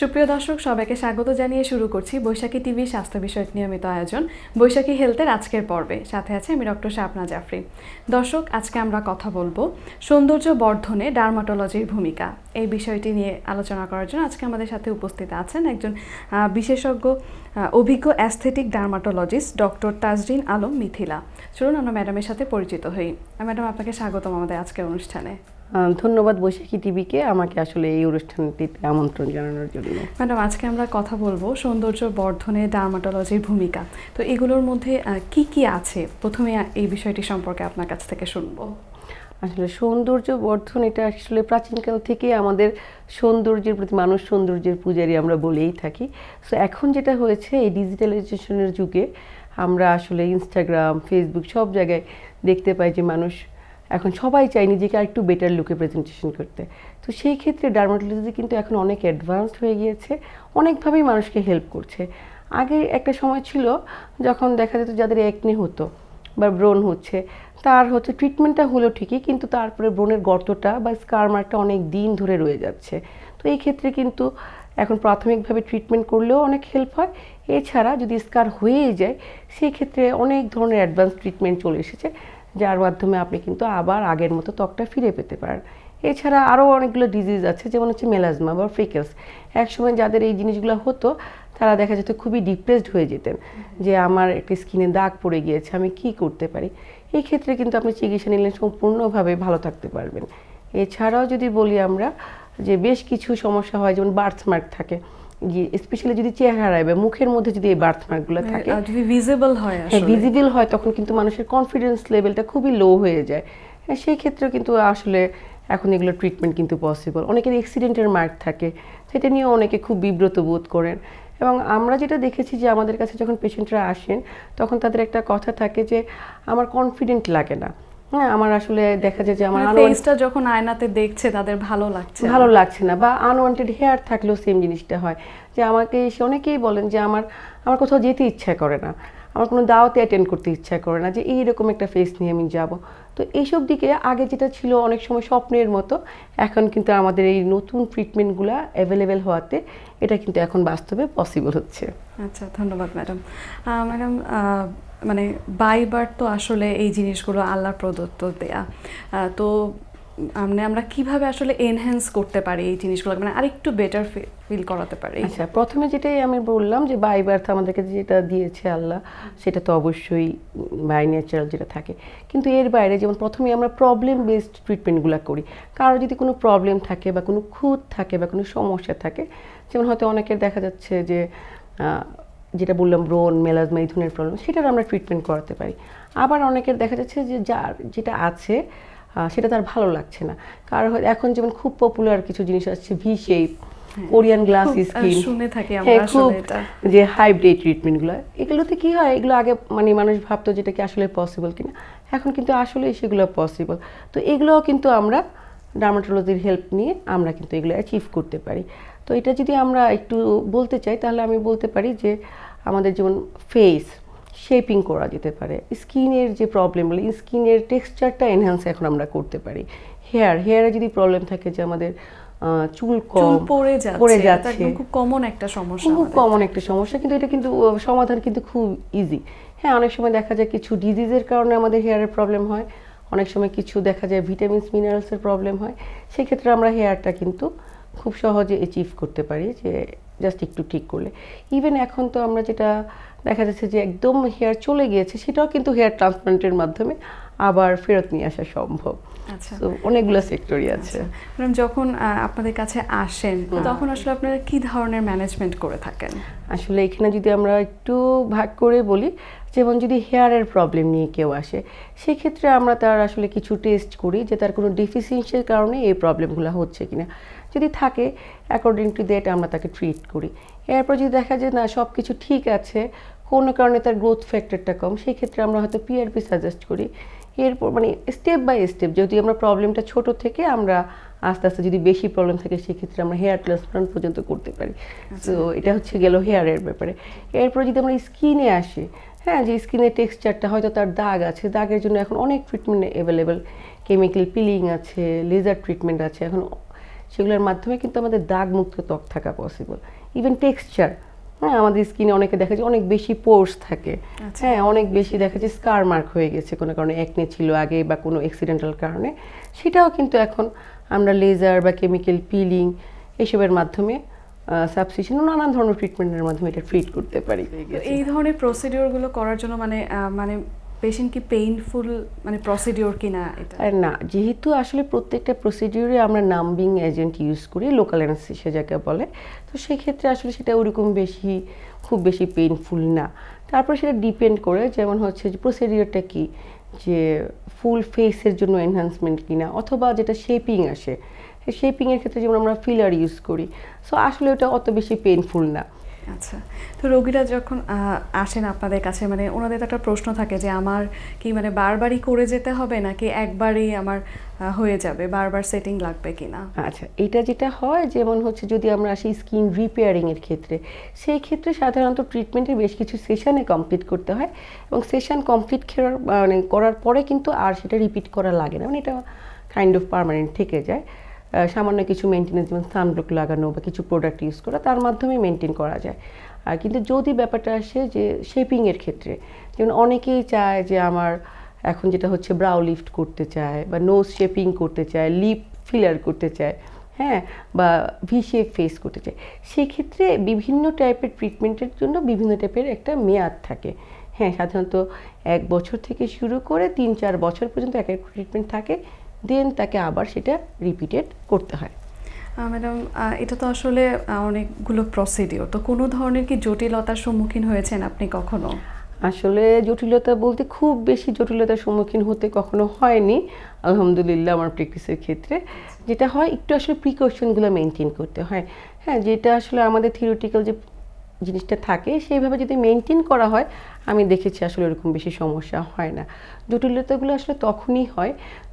সুপ্রিয় দর্শক, সবাইকে স্বাগত জানিয়ে শুরু করছি বৈশাখী টিভি স্বাস্থ্য বিষয়ক নিয়মিত আয়োজন, বৈশাখী হেলথের আজকের পর্বে। সাথে আছে আমি ডক্টর শাপনা জাফরি। দর্শক, আজকে আমরা কথা বলব সৌন্দর্য বর্ধনে ডার্মাটোলজির ভূমিকা। এই বিষয়টি নিয়ে আলোচনা করার জন্য আজকে আমাদের সাথে উপস্থিত আছেন একজন বিশেষজ্ঞ অভিজ্ঞ aesthetic dermatologist doctor Tajrin Alam Mithila. চলুন আমরা ম্যাডামের সাথে পরিচিত হই। ম্যাডাম, আপনাকে স্বাগতম আমাদের আজকের অনুষ্ঠানে। ধন্যবাদ বৈশাখী টিভিকে আমাকে আসলে এই অনুষ্ঠানটিতে আমন্ত্রণ জানানোর জন্য। ম্যাডাম আজকে আমরা কথা বলব সৌন্দর্য বর্ধনে ডার্মাটোলজির ভূমিকা। তো এগুলোর মধ্যে কি কি আছে? প্রথমে এই বিষয়টি সম্পর্কে আপনার কাছ থেকে শুনব। আসলে সৌন্দর্য বর্ধন এটা আসলে প্রাচীনকাল থেকে আমাদের সৌন্দর্যের প্রতি মানুষ সৌন্দর্যের পূজারি আমরা বলেই থাকি। সো এখন যেটা হয়েছে এই ডিজিটালাইজেশনের যুগে আমরা আসলে ইনস্টাগ্রাম ফেসবুক সব জায়গায় দেখতে পাই যে মানুষ এখন সবাই চায় নিজেকে আরেকটু বেটার লুকে প্রেজেন্টেশন করতে। তো সেই ক্ষেত্রে ডার্মাটোলজি কিন্তু এখন অনেক অ্যাডভান্সড হয়ে গিয়েছে, অনেকভাবেই মানুষকে হেল্প করছে। আগে একটা সময় ছিল যখন দেখা যেত যাদের একনি হতো বা ব্রণ হচ্ছে, তার হচ্ছে ট্রিটমেন্টটা হলো ঠিকই, কিন্তু তারপরে ব্রণের গর্তটা বা স্কার মার্কটা অনেক দিন ধরে রয়ে যাচ্ছে। তো এই ক্ষেত্রে কিন্তু এখন প্রাথমিকভাবে ট্রিটমেন্ট করলেও অনেক হেল্প হয়। এছাড়া যদি স্কার হয়েই যায়, সেই ক্ষেত্রে অনেক ধরনের অ্যাডভান্স ট্রিটমেন্ট চলে এসেছে। যার মাধ্যমে আপনি কিন্তু আবার আগের মতো ত্বকটা ফিরে পেতে পারেন। এছাড়া আরও অনেকগুলো ডিজিজ আছে, যেমন হচ্ছে মেলাজমা বা ফ্রিকেলস একসময় যাদের এই জিনিসগুলো হতো, তারা দেখা যেত খুবই ডিপ্রেসড হয়ে যেতেন, যে আমার একটি স্কিনে দাগ পড়ে গিয়েছে, আমি কি করতে পারি? এই ক্ষেত্রে কিন্তু আপনি চিকিৎসা নিলে সম্পূর্ণভাবে ভালো থাকতে পারবেন। এছাড়াও যদি বলি আমরা, যে বেশ কিছু সমস্যা হয়, যেমন বার্থ মার্ক থাকে। স্পেশালি যদি চেহারায় বা মুখের মধ্যে যদি এই বার্থ মার্কগুলো থাকে যদি ভিজিবল হয় হ্যাঁ আসলে। ভিজিবল হয় তখন কিন্তু মানুষের কনফিডেন্স লেভেলটা খুবই লো হয়ে যায়। হ্যাঁ, সেই ক্ষেত্রেও কিন্তু আসলে এখন এগুলো ট্রিটমেন্ট কিন্তু পসিবল অনেকের অ্যাক্সিডেন্টের মার্ক থাকে সেটা নিয়ে অনেকে খুব বিব্রত বোধ করেন। এবং আমরা যেটা দেখেছি যে আমাদের কাছে যখন পেশেন্টরা আসেন তখন তাদের একটা কথা থাকে যে আমার কনফিডেন্ট লাগে না। হ্যাঁ আমার আসলে দেখা যায় যে আমার মানে ফেসটা যখন আয়নাতে দেখছে তাদের ভালো লাগছে ভালো লাগছে না বা আনওয়ান্টেড হেয়ার থাকলেও সেম জিনিসটা হয়। যে আমাকে সে অনেকেই বলেন যে আমার আমার কোথাও যেতে ইচ্ছা করে না। আমার কোনো দাওয়াতে অ্যাটেন্ড করতে ইচ্ছা করে না যে এইরকম একটা ফেস নিয়ে আমি যাব। তো এইসব দিকে আগে যেটা ছিল অনেক সময় স্বপ্নের মতো, এখন কিন্তু আমাদের এই নতুন ট্রিটমেন্টগুলো অ্যাভেলেবেল হওয়াতে এটা কিন্তু এখন বাস্তবে পসিবল হচ্ছে। আচ্ছা ধন্যবাদ ম্যাডাম। ম্যাডাম মানে বাইবার তো আসলে এই জিনিসগুলো আল্লাহ প্রদত্ত দেয়া। তো মানে আমরা কীভাবে আসলে এনহ্যান্স করতে পারি এই জিনিসগুলো মানে আরেকটু বেটার ফিল করাতে পারি। আচ্ছা প্রথমে যেটাই আমি বললাম যে বাই বার্থ আমাদেরকে যেটা দিয়েছে আল্লাহ, সেটা তো অবশ্যই বাই ন্যাচারাল যেটা থাকে। কিন্তু এর বাইরে যেমন প্রথমে আমরা প্রবলেম বেসড ট্রিটমেন্টগুলো করি। কারও যদি কোনো প্রবলেম থাকে বা কোনো খুঁত থাকে বা কোনো সমস্যা থাকে, যেমন হয়তো অনেকের দেখা যাচ্ছে যে যেটা বললাম ব্রন মেলাজমা এই ধরনের প্রবলেম সেটার আমরা ট্রিটমেন্ট করাতে পারি। আবার অনেকের দেখা যাচ্ছে যে যার, যেটা আছে সেটা তার ভালো লাগছে না। কারও হয়- এখন যেমন খুব পপুলার কিছু জিনিস আসছে V shape Korean glass skin শুনে থাকি আমরা হ্যাঁ, আসলে খুব এটা। যে হাইব্রিড ট্রিটমেন্টগুলো এগুলোতে কি হয়? এগুলো আগে মানে মানুষ ভাবতো যেটা কি আসলে পসিবল কিনা। এখন কিন্তু আসলে সেগুলো পসিবল তো এগুলোও কিন্তু আমরা ডার্মাটোলজির হেল্প নিয়ে আমরা কিন্তু এগুলো অ্যাচিভ করতে পারি। তো এটা যদি আমরা একটু বলতে চাই তাহলে আমি বলতে পারি যে আমাদের যেমন ফেস শেপিং করা যেতে পারে। স্কিনের যে প্রবলেমগুলো স্কিনের টেক্সচারটা এনহ্যান্স এখন আমরা করতে পারি। হেয়ার হেয়ারে যদি প্রবলেম থাকে যে আমাদের চুল কম চুল পড়ে যাচ্ছে পড়ে যাচ্ছে। খুব কমন একটা সমস্যা খুব কমন একটা সমস্যা কিন্তু এটা কিন্তু সমাধান কিন্তু খুব ইজি হ্যাঁ অনেক সময় দেখা যায় কিছু ডিজিজের কারণে আমাদের হেয়ারের প্রবলেম হয়। অনেক সময় কিছু দেখা যায় ভিটামিনস মিনারেলসের প্রবলেম হয়। সেক্ষেত্রে আমরা হেয়ারটা কিন্তু খুব সহজে অ্যাচিভ করতে পারি যে জাস্ট একটু ঠিক করলে। ইভেন এখন তো আমরা যেটা দেখা যাচ্ছে যে একদম হেয়ার চলে গিয়েছে সেটাও কিন্তু হেয়ার ট্রান্সপ্লান্টের মাধ্যমে আবার ফেরত নিয়ে আসা সম্ভব। আচ্ছা। অনেকগুলো সেক্টরই আছে। ম্যাডাম যখন আপনাদের কাছে আসেন তখন আসলে আপনারা কি ধরনের ম্যানেজমেন্ট করে থাকেন? আসলে এখানে যদি আমরা একটু ভাগ করে বলি যেমন যদি হেয়ারের প্রবলেম নিয়ে কেউ আসে সেক্ষেত্রে আমরা তার আসলে কিছু টেস্ট করি যে তার কোনো ডিফিসিয়েন্সির কারণে এই প্রবলেমগুলো হচ্ছে কিনা। যদি থাকে অ্যাকর্ডিং টু দ্যাট আমরা তাকে ট্রিট করি। এরপর যদি দেখা যায় না সব কিছু ঠিক আছে কোনো কারণে তার গ্রোথ ফ্যাক্টরটা কম সেই ক্ষেত্রে আমরা হয়তো পিআরপি সাজেস্ট করি। এরপর মানে স্টেপ বাই স্টেপ যদি আমরা প্রবলেমটা ছোট থেকে আমরা আস্তে আস্তে যদি বেশি প্রবলেম থাকে সেক্ষেত্রে আমরা হেয়ার ট্রান্সপ্লান্ট পর্যন্ত করতে পারি। তো এটা হচ্ছে গেল হেয়ারের ব্যাপারে। এরপর যদি আমরা স্কিনে আসি হ্যাঁ যে স্কিনের টেক্সচারটা হয়তো তার দাগ আছে দাগের জন্য এখন অনেক ট্রিটমেন্ট অ্যাভেলেবেল কেমিক্যাল পিলিং আছে লেজার ট্রিটমেন্ট আছে এখন সেগুলোর মাধ্যমে কিন্তু আমাদের দাগমুক্ত ত্বক থাকা পসিবল ইভেন টেক্সচার হ্যাঁ আমাদের স্কিনে অনেকে দেখা যায় অনেক বেশি পোর্স থাকে। আচ্ছা। হ্যাঁ অনেক বেশি দেখা যায় স্কার মার্ক হয়ে গেছে কোনো কারণে একনে ছিল আগে বা কোনো অ্যাক্সিডেন্টাল কারণে। সেটাও কিন্তু এখন আমরা লেজার বা কেমিক্যাল পিলিং এসবের মাধ্যমে সাবস্টিটিউশন নানান ধরনের ট্রিটমেন্টের মাধ্যমে এটা ট্রিট করতে পারি। এই ধরনের প্রসিডিওরগুলো করার জন্য মানে মানে পেশেন্ট কি পেইনফুল মানে প্রসিডিওর কিনা এটা? না, যেহেতু আসলে প্রত্যেকটা প্রসিডিওরে আমরা নাম্বিং এজেন্ট ইউজ করি লোকাল অ্যানাস্থেশিয়া যাকে বলে, তো সেক্ষেত্রে আসলে সেটা ওরকম বেশি, খুব বেশি পেইনফুল না। তারপর সেটা ডিপেন্ড করে, যেমন হচ্ছে যে প্রসিডিওরটা কি? যে ফুল ফেসের জন্য এনহান্সমেন্ট কিনা, অথবা যেটা শেপিং আসে শেপিংয়ের ক্ষেত্রে যেমন আমরা ফিলার ইউজ করি সো আসলে ওটা অত বেশি পেইনফুল না। আচ্ছা। তো রোগীরা যখন আসেন আপনাদের কাছে মানে ওনাদের তো একটা প্রশ্ন থাকে যে, আমার কি মানে বারবারই করে যেতে হবে, নাকি একবারই আমার হয়ে যাবে? বারবার সেটিং লাগবে কি না? আচ্ছা এটা যেটা হয়, যেমন হচ্ছে যদি আমরা আসি স্কিন রিপেয়ারিংয়ের ক্ষেত্রে, সেই ক্ষেত্রে সাধারণত ট্রিটমেন্টের বেশ কিছু সেশনে কমপ্লিট করতে হয় এবং সেশন কমপ্লিট মানে করার পরে কিন্তু আর সেটা রিপিট করা লাগে না। মানে এটা কাইন্ড অফ পার্মানেন্ট থেকে যায়। সামান্য কিছু মেনটেন্স যেমন সানব্লক লাগানো বা কিছু প্রোডাক্ট ইউজ করা, তার মাধ্যমে মেনটেন করা যায়। আর কিন্তু যদি ব্যাপারটা আসে যে শেপিংয়ের ক্ষেত্রে, যেমন অনেকেই চায় যে আমার এখন যেটা হচ্ছে ব্রাউ লিফট করতে চায় বা নোজ শেপিং করতে চায় লিপ ফিলার করতে চায় হ্যাঁ বা ভি ফেস করতে চায়, সেক্ষেত্রে বিভিন্ন টাইপের ট্রিটমেন্টের জন্য বিভিন্ন টাইপের একটা মেয়াদ থাকে। হ্যাঁ সাধারণত এক বছর থেকে শুরু করে তিন চার বছর পর্যন্ত এক এক ট্রিটমেন্ট থাকে। দেন তাকে আবার সেটা রিপিটেড করতে হয়। ম্যাডাম এটা তো আসলে অনেকগুলো প্রসিডিওর তো কোনো ধরনের কি জটিলতার সম্মুখীন হয়েছেন আপনি কখনো? আসলে জটিলতা বলতে খুব বেশি জটিলতার সম্মুখীন হতে কখনো হয়নি। আলহামদুলিল্লাহ আমার প্র্যাকটিসের ক্ষেত্রে। যেটা হয় একটু আসলে প্রিকশনগুলো মেনটেন করতে হয়। হ্যাঁ যেটা আসলে আমাদের থিওরিটিক্যাল যে জিনিসটা থাকে সেইভাবে যদি মেনটেন করা হয় আমি দেখেছি আসলে এরকম বেশি সমস্যা হয় না। জটিলতাগুলো আসলে তখনই হয়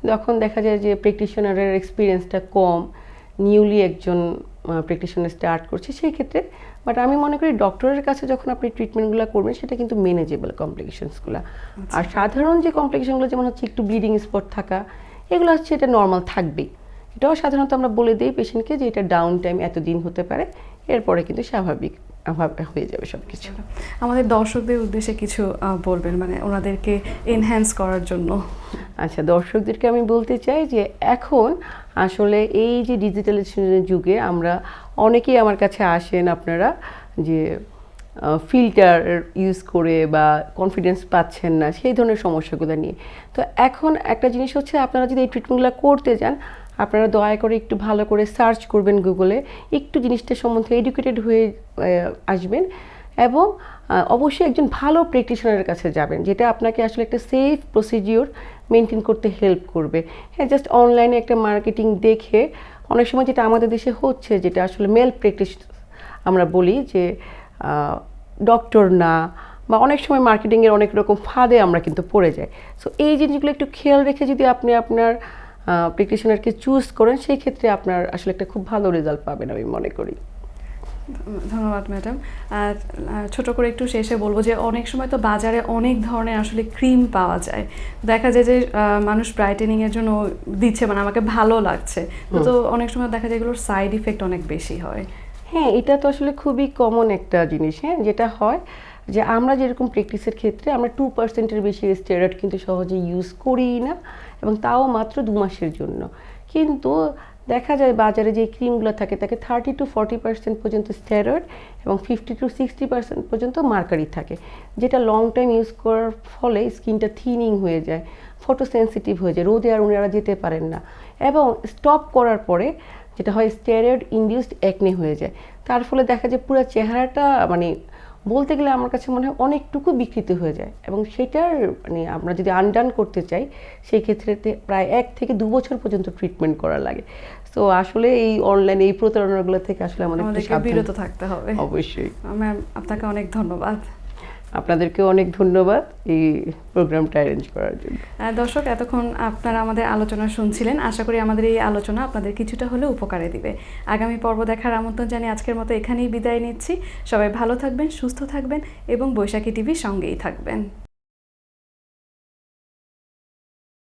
যখন দেখা যায় যে প্র্যাকটিশনারের এক্সপিরিয়েন্সটা কম নিউলি একজন প্র্যাকটিশনার স্টার্ট করছে সেই ক্ষেত্রে বাট আমি মনে করি ডক্টরের কাছে যখন আপনি ট্রিটমেন্টগুলো করবেন সেটা কিন্তু মেনেজেবল কমপ্লিকেশনসগুলো আর সাধারণ যে কমপ্লিকেশনগুলো যেমন হচ্ছে একটু ব্লিডিং স্পট থাকা এগুলো হচ্ছে এটা নর্মাল থাকবেই। এটাও সাধারণত আমরা বলে দিই পেশেন্টকে যে এটা ডাউন টাইম এতদিন হতে পারে এরপরে কিন্তু স্বাভাবিক। ভাবে হয়ে যাবে সব কিছু আমাদের দর্শকদের উদ্দেশ্যে কিছু বলবেন মানে ওনাদেরকে এনহ্যান্স করার জন্য। আচ্ছা দর্শকদেরকে আমি বলতে চাই যে এখন আসলে এই যে ডিজিটালাইজেশনের যুগে আমরা অনেকেই আমার কাছে আসেন আপনারা যে ফিল্টার ইউজ করে বা কনফিডেন্স পাচ্ছেন না সেই ধরনের সমস্যাগুলো নিয়ে। তো এখন একটা জিনিস হচ্ছে আপনারা যদি এই ট্রিটমেন্টগুলো করতে যান আপনারা দয়া করে একটু ভালো করে সার্চ করবেন গুগলে, একটু জিনিসটা সম্বন্ধে এডুকেটেড হয়ে আসবেন এবং অবশ্যই একজন ভালো প্র্যাকটিশনারের কাছে যাবেন, যেটা আপনাকে আসলে একটা সেফ প্রসিডিওর মেনটেন করতে হেল্প করবে। হ্যাঁ জাস্ট অনলাইনে একটা মার্কেটিং দেখে, অনেক সময় যেটা আমাদের দেশে হচ্ছে, যেটা আসলে মেল প্র্যাকটিস আমরা বলি যে ডক্টর না, বা অনেক সময় মার্কেটিংয়ের অনেক রকম ফাঁদে আমরা কিন্তু পড়ে যাই। সো এই জিনিসগুলো একটু খেয়াল রেখে যদি আপনি আপনার প্র্যাকটিশনারকে চুজ করেন সেই ক্ষেত্রে আপনার আসলে একটা খুব ভালো রেজাল্ট পাবেন আমি মনে করি। ধন্যবাদ ম্যাডাম ছোট করে একটু শেষে বলব যে অনেক সময় তো বাজারে অনেক ধরনের আসলে ক্রিম পাওয়া যায়। দেখা যায় যে মানুষ ব্রাইটেনিংয়ের জন্য দিচ্ছে মানে আমাকে ভালো লাগছে। তো তো অনেক সময় দেখা যায় এগুলোর সাইড ইফেক্ট অনেক বেশি হয়। হ্যাঁ এটা তো আসলে খুবই কমন একটা জিনিস হ্যাঁ যেটা হয় যে আমরা যেরকম প্র্যাকটিসের ক্ষেত্রে আমরা টু পার্সেন্টের বেশি স্টেরয়েড কিন্তু সহজে ইউজ করি না। এবং তাও মাত্র দু মাসের জন্য। কিন্তু দেখা যায় বাজারে যে ক্রিমগুলো থাকে, তাকে থার্টি টু ফর্টি পার্সেন্ট পর্যন্ত স্টেরয়েড এবং ফিফটি টু সিক্সটি পার্সেন্ট পর্যন্ত মার্কারি থাকে, যেটা লং টাইম ইউজ করার ফলে স্কিনটা থিনিং হয়ে যায় ফটো সেন্সিটিভ হয়ে যায়, রোদে আর ওনারা যেতে পারেন না। এবং স্টপ করার পরে যেটা হয় স্টেরয়েড ইন্ডিউসড একনে হয়ে যায়। তার ফলে দেখা যায় পুরো চেহারাটা মানে বলতে গেলে আমার কাছে মনে হয় অনেকটুকু বিকৃত হয়ে যায়। এবং সেটার মানে আমরা যদি আনডান করতে চাই সেই ক্ষেত্রে প্রায় এক থেকে দু বছর পর্যন্ত ট্রিটমেন্ট করা লাগে। তো আসলে এই অনলাইন এই প্রতারণাগুলো থেকে আসলে আমাদের বিরত থাকতে হবে। অবশ্যই। ম্যাম আপনাকে অনেক ধন্যবাদ। আপনাদেরকে অনেক ধন্যবাদ এই প্রোগ্রামটা অ্যারেঞ্জ করার জন্য। দর্শক, এতক্ষণ আপনারা আমাদের আলোচনা শুনছিলেন। আশা করি আমাদের এই আলোচনা আপনাদের কিছুটা হলেও উপকারে দিবে। আগামী পর্ব দেখার আমন্ত্রণ জানিয়ে আজকের মতো এখানেই বিদায় নিচ্ছি। সবাই ভালো থাকবেন, সুস্থ থাকবেন এবং বৈশাখী টিভির সঙ্গেই থাকবেন।